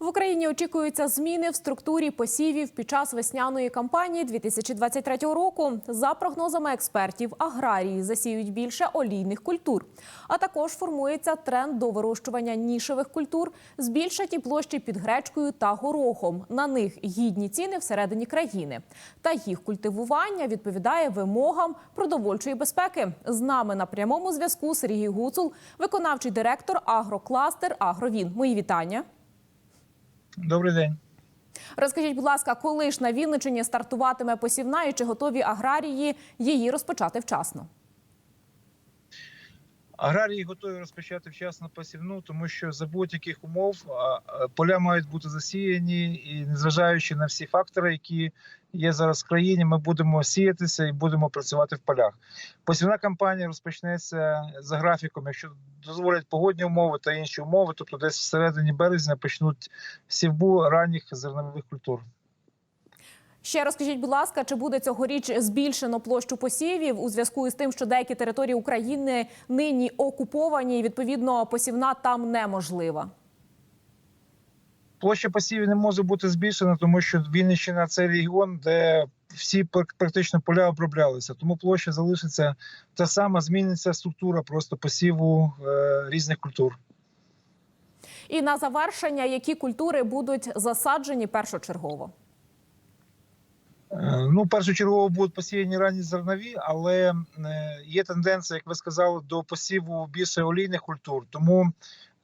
В Україні очікуються зміни в структурі посівів під час весняної кампанії 2023 року. За прогнозами експертів, аграрії засіють більше олійних культур. А також формується тренд до вирощування нішевих культур, збільшать і площі під гречкою та горохом. На них гідні ціни всередині країни. Та їх культивування відповідає вимогам продовольчої безпеки. З нами на прямому зв'язку Сергій Гуцул, виконавчий директор Агрокластер Агровін. Мої вітання. Добрий день. Розкажіть, будь ласка, коли ж на Вінниччині стартуватиме посівна і чи готові аграрії її розпочати вчасно? Аграрії готові розпочати вчасно посівну, тому що за будь-яких умов поля мають бути засіяні, і незважаючи на всі фактори, які є зараз в країні, ми будемо сіятися і будемо працювати в полях. Посівна кампанія розпочнеться за графіком, якщо дозволять погодні умови та інші умови, тобто десь всередині березня почнуть сівбу ранніх зернових культур. Ще розкажіть, будь ласка, чи буде цьогоріч збільшено площу посівів у зв'язку із тим, що деякі території України нині окуповані, і відповідно посівна там неможлива? Площа посівів не може бути збільшена, тому що Вінниччина це регіон, де всі практично поля оброблялися. Тому площа залишиться та сама, зміниться структура просто посіву е, різних культур. І на завершення, які культури будуть засаджені першочергово? Е, Ну, першочергово будуть посіяні ранні зернові, але е, є тенденція, як ви сказали, до посіву більше олійних культур. Тому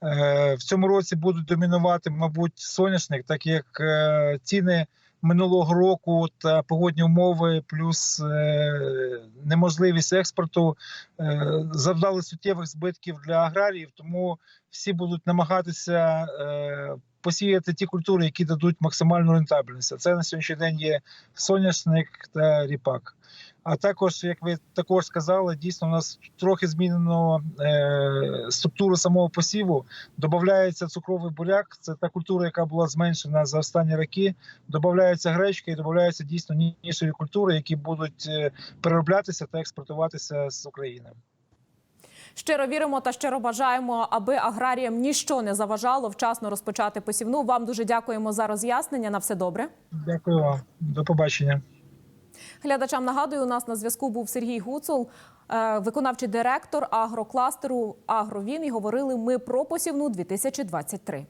е, в цьому році будуть домінувати, мабуть, соняшник, так як ціни минулого року та погодні умови, плюс неможливість експорту завдали суттєвих збитків для аграріїв. Тому всі будуть намагатися е, посіяти ті культури, які дадуть максимальну рентабельність. Це на сьогоднішній день є соняшник та ріпак. А також, як ви також сказали, дійсно у нас трохи змінено е, структуру самого посіву. Додається цукровий буряк, це та культура, яка була зменшена за останні роки. Додається гречка і додаються дійсно нішеві культури, які будуть е, перероблятися та експортуватися з України. Щиро віримо та щиро бажаємо, аби аграріям ніщо не заважало вчасно розпочати посівну. Вам дуже дякуємо за роз'яснення. На все добре. Дякую вам, до побачення. Глядачам нагадую, у нас на зв'язку був Сергій Гуцул, е, виконавчий директор агрокластеру Агровін. І говорили ми про посівну 2023.